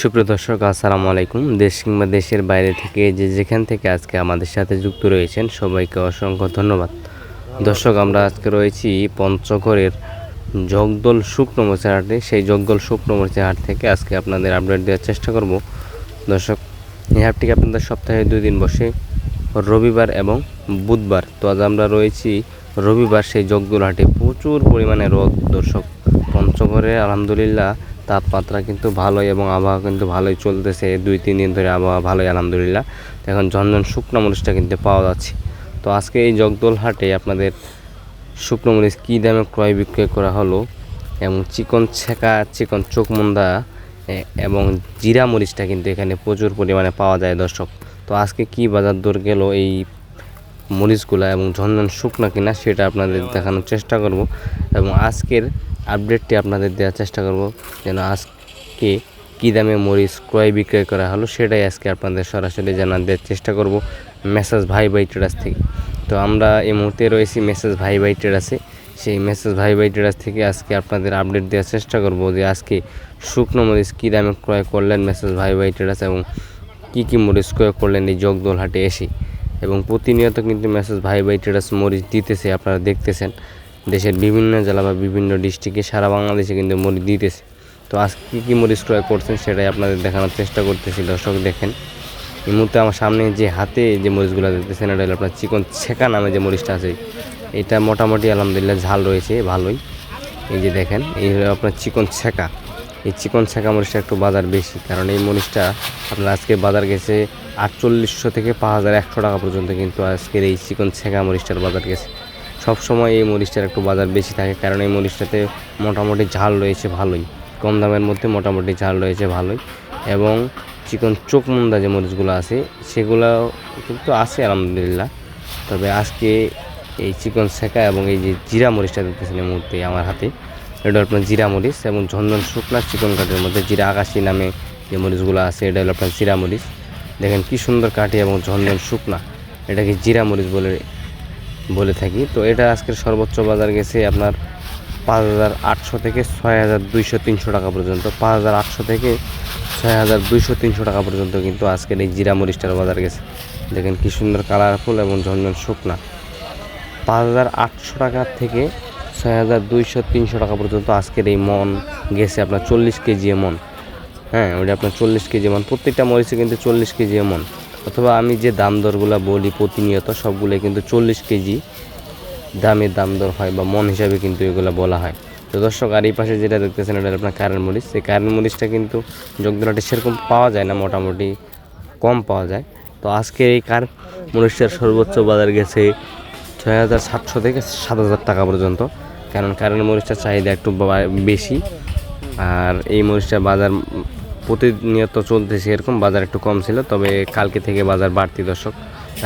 সুপ্রিয় দর্শক, আসসালামু আলাইকুম। দেশ কিংবা দেশের বাইরে থেকে যে যেখান থেকে আজকে আমাদের সাথে যুক্ত রয়েছেন, সবাইকে অসংখ্য ধন্যবাদ। দর্শক, আমরা আজকে রয়েছি পঞ্চগড়ের জগদল শুকনো মরিচের হাটে সেই জগদল শুকনো মরিচের হাট থেকে আজকে আপনাদের আপডেট দেওয়ার চেষ্টা করব। দর্শক, এই হাটটিকে আপনাদের সপ্তাহে দুই দিন বসে, রবিবার এবং বুধবার। তো আজ আমরা রয়েছি রবিবার, সেই জগদল হাটে প্রচুর পরিমাণে রোদ দর্শক। পঞ্চগড়ে আলহামদুলিল্লাহ তাপমাত্রা কিন্তু ভালোই এবং আবহাওয়া কিন্তু ভালোই চলতেছে। দুই, তিন দিন ধরে আবহাওয়া ভালোই, আলহামদুলিল্লাহ। এখন ঝনঝন শুকনো মরিচটা কিন্তু পাওয়া যাচ্ছে। তো আজকে এই জগদল হাটে আপনাদের শুকনো মরিচ কী দামে ক্রয় বিক্রয় করা হলো এবং চিকন ছেঁকা, চিকন চোখমুন্দা এবং জিরা মরিচটা কিন্তু এখানে প্রচুর পরিমাণে পাওয়া যায় দর্শক। তো আজকে কি বাজার দর গেল এই মরিচগুলা এবং ঝনঝন শুকনা কিনা সেটা আপনাদের দেখানোর চেষ্টা করব। এবং আজকের আপডেটটি আপনাদের দেওয়ার চেষ্টা করব যেন আজকে কী দামে মরিচ ক্রয় বিক্রয় করা হলো সেটাই আজকে আপনাদের সরাসরি জানার দেওয়ার চেষ্টা করব মেসেজ ভাই ভাই ট্রেডার্স থেকে। তো আমরা এই মুহূর্তে রয়েছি মেসেজ ভাই ভাই ট্রেডার্সে সেই মেসেজ ভাই ভাই ট্রেডার্স থেকে আজকে আপনাদের আপডেট দেওয়ার চেষ্টা করব যে আজকে শুকনো মরিচ কী দামে ক্রয় করলেন মেসেজ ভাই ভাই ট্রেডার্স এবং কী কী মরিচ ক্রয় করলেন এই জগদল হাটে এসে। এবং প্রতিনিয়ত কিন্তু মেসেজ ভাই ভাই ট্রেডার্স মরিচ দিতেছে, আপনারা দেখতেছেন। দেশের বিভিন্ন জেলা বা বিভিন্ন ডিস্ট্রিক্টে সারা বাংলাদেশে কিন্তু মরিচ দিতেছে। তো আজ কী কী মরিচ ক্রয় করছেন সেটাই আপনাদের দেখানোর চেষ্টা করতেছি, দর্শক দেখেন। এই মুহূর্তে আমার সামনে যে হাতে যে মরিচগুলো দেখতেছেন এটা হলো আপনার চিকন ছেঁকা নামে যে মরিচটা আছে, এটা মোটামুটি আলহামদুলিল্লাহ ঝাল রয়েছে, ভালোই। এই যে দেখেন, এই হলো আপনার চিকন ছেঁকা। এই চিকন ছেঁকা মরিচটা একটু বাজার বেশি, কারণ এই মরিচটা আপনার আজকে বাজার গেছে আটচল্লিশশো থেকে পাঁচ হাজার একশো টাকা পর্যন্ত কিন্তু আজকের এই চিকন ছেঁকা মরিচটার বাজার গেছে। সবসময় এই মরিচটার একটু বাজার বেশি থাকে, কারণ এই মরিচটাতে মোটামুটি ঝাল রয়েছে ভালোই। কম দামের মধ্যে মোটামুটি ঝাল রয়েছে ভালোই। এবং চিকন চোখ মুন্দা যে মরিচগুলো আছে, সেগুলো কিন্তু আছে আলহামদুলিল্লাহ। তবে আজকে এই চিকন শেখা এবং এই যে জিরা মরিচটা দেখতেছেন এই মুহূর্তে আমার হাতে, এটা আপনার জিরা মরিচ এবং ঝনঝন শুকনা চিকন কাঠের মধ্যে জিরা আকাশি নামে যে মরিচগুলো আছে, এটা হলো আপনার জিরা মরিচ। দেখেন কি সুন্দর কাঠি এবং ঝনঝন শুকনা। এটাকে জিরা মরিচ বলে বলে থাকি। তো এটা আজকের সর্বোচ্চ বাজার গেছে আপনার পাঁচ হাজার আটশো থেকে ছয় হাজার দুইশো তিনশো টাকা পর্যন্ত। পাঁচ হাজার আটশো থেকে ছয় হাজার দুইশো তিনশো টাকা পর্যন্ত কিন্তু আজকের এই জিরা মরিচটার বাজার গেছে। দেখেন কি সুন্দর কালারফুল এবং ঝনঝন শুকনা। পাঁচ হাজার আটশো টাকা থেকে ছয় হাজার দুইশো তিনশো টাকা পর্যন্ত আজকের এই মন গেছে আপনার চল্লিশ কেজি মন হ্যাঁ ওটা আপনার চল্লিশ কেজি মন প্রত্যেকটা মরিচে কিন্তু চল্লিশ কেজি মন অথবা আমি যে দাম দরগুলো বলি প্রতিনিয়ত সবগুলো কিন্তু চল্লিশ কেজি দামের দাম দর হয় বা মন হিসাবে কিন্তু এগুলো বলা হয়। তো দর্শক, আর এই পাশে যেটা দেখতেছেন, এটা আপনার কারেন্ট মরিচ। সেই কারেন্ট মরিচটা কিন্তু জগদলাটে সেরকম পাওয়া যায় না, মোটামুটি কম পাওয়া যায়। তো আজকে এই কার মরিচটার সর্বোচ্চ বাজার গেছে ছয় হাজার সাতশো থেকে সাত হাজার টাকা পর্যন্ত। কারণ কারেন্ট মরিচটার চাহিদা একটু বেশি। আর এই মরিচটার বাজার প্রতিনিয়ত চলতেছে এরকম বাজার একটু কম ছিল, তবে কালকে থেকে বাজার বাড়তি দর্শক।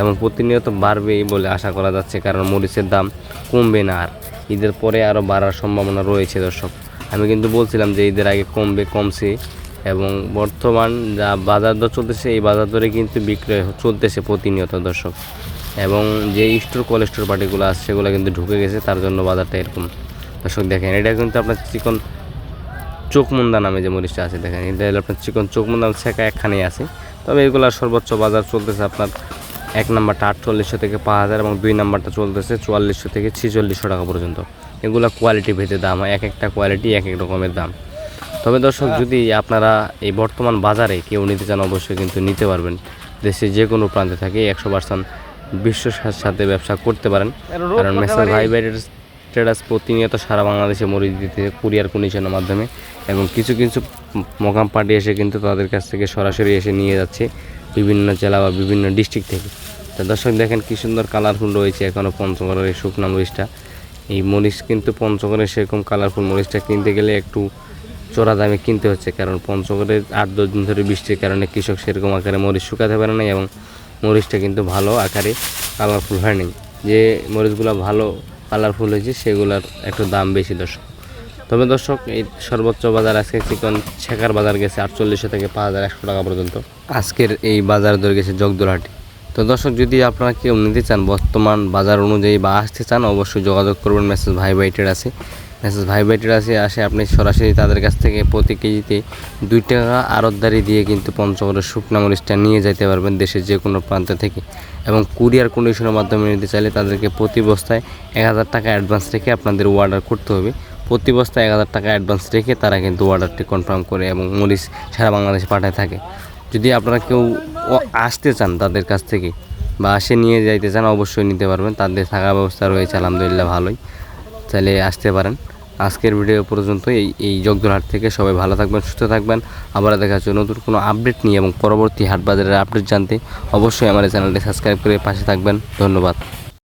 এবং প্রতিনিয়ত বাড়বেই বলে আশা করা যাচ্ছে, কারণ মরিচের দাম কমবে না আর। ঈদের পরে আরও বাড়ার সম্ভাবনা রয়েছে দর্শক। আমি কিন্তু বলছিলাম যে ঈদের আগে কমবে, কমছে। এবং বর্তমান যা বাজার দর চলতেছে, এই বাজার দরে কিন্তু বিক্রয় চলতেছে প্রতিনিয়ত দর্শক। এবং যে স্টোর, কোলেস্টোর পার্টিগুলো আছে, সেগুলো কিন্তু ঢুকে গেছে, তার জন্য বাজারটা এরকম। দর্শক দেখেন, এটা কিন্তু আপনার চিকন চোখমুন্দা নামে যে মরিচটা আছে দেখেন এটা হলো আপনার চিকন চোখমুন্দা শেখা একখানেই আছে। তবে এগুলোর সর্বোচ্চ বাজার চলতেছে আপনার এক নাম্বারটা আটচল্লিশশো থেকে পাঁচ হাজার এবং দুই নাম্বারটা চলতেছে চুয়াল্লিশশো থেকে ছিচল্লিশশো টাকা পর্যন্ত। এগুলো কোয়ালিটি ভেদে দাম হয় এক একটা কোয়ালিটি এক এক রকমের দাম। তবে দর্শক যদি আপনারা এই বর্তমান বাজারে কেউ নিতে চান অবশ্যই কিন্তু নিতে পারবেন। দেশে যে কোনো প্রান্তে থাকে একশো পার্সেন্ট বিশ্বর সাথে ব্যবসা করতে পারেন। কারণ মেসেজ ভাই ট্রেডার্স প্রতিনিয়ত সারা বাংলাদেশে মরিচ দিতে কুরিয়ার কন্ডিশনের মাধ্যমে এবং কিছু কিছু মোকাম পার্টি এসে কিন্তু তাদের কাছ থেকে সরাসরি এসে নিয়ে যাচ্ছে বিভিন্ন জেলা বা বিভিন্ন ডিস্ট্রিক্ট থেকে। তো দর্শক দেখেন কী সুন্দর কালারফুল রয়েছে এখনও পঞ্চগড়ের এই শুকনা মরিচটা। এই মরিচ কিন্তু পঞ্চগড়ের সেরকম কালারফুল মরিচটা কিনতে গেলে একটু চড়া দামে কিনতে হচ্ছে কারণ পঞ্চগড়ে আট, দশ দিন ধরে বৃষ্টির কারণে কৃষক সেরকম আকারে মরিচ শুকাতে পারে না এবং মরিচটা কিন্তু ভালো আকারে কালারফুল হয়নি যে মরিচগুলো ভালো কালারফুল হয়েছে, সেগুলোর একটু দাম বেশি, দর্শক। তবে দর্শক, এই সর্বোচ্চ বাজার আজকে চিকন ছেকার বাজার গেছে আটচল্লিশশো থেকে পাঁচ হাজার একশো টাকা পর্যন্ত। আজকের এই বাজার দর গেছে জগদুলহাটি। তো দর্শক, যদি আপনারা কেউ নিতে চান বর্তমান বাজার অনুযায়ী বা আসতে চান, অবশ্যই যোগাযোগ করবেন, মেসেজ ভাই ভাই আছে। মেসেজ ভাই ভাইটির আছে, আসে আপনি সরাসরি তাদের কাছ থেকে প্রতি কেজিতে দুই টাকা আড়তদারি দিয়ে কিন্তু পঞ্চগড়ের শুকনা মরিচটা নিয়ে যেতে পারবেন দেশের যে কোনো প্রান্ত থেকে। এবং কুরিয়ার কন্ডিশনের মাধ্যমে নিতে চাইলে তাদেরকে প্রতি বস্তায় এক হাজার টাকা অ্যাডভান্স রেখে আপনাদের অর্ডার করতে হবে। প্রতি বস্তায় এক হাজার টাকা অ্যাডভান্স রেখে তারা কিন্তু অর্ডারটি কনফার্ম করে এবং মরিচ সারা বাংলাদেশে পাঠায় থাকে। যদি আপনারা কেউ আসতে চান তাদের কাছ থেকে বা আসে নিয়ে যাইতে চান, অবশ্যই নিতে পারবেন। তাদের থাকা ব্যবস্থা রয়েছে, আলহামদুলিল্লাহ ভালোই। চাইলে আসতে পারেন। আজকের ভিডিও পর্যন্ত এই এই জগদুরহাট থেকে সবাই ভালো থাকবেন, সুস্থ থাকবেন। আবার দেখা হচ্ছে নতুন কোনো আপডেট নিয়ে এবং পরবর্তী হাট বাজারের আপডেট জানতে অবশ্যই আমার চ্যানেলটি সাবস্ক্রাইব করে পাশে থাকবেন। ধন্যবাদ।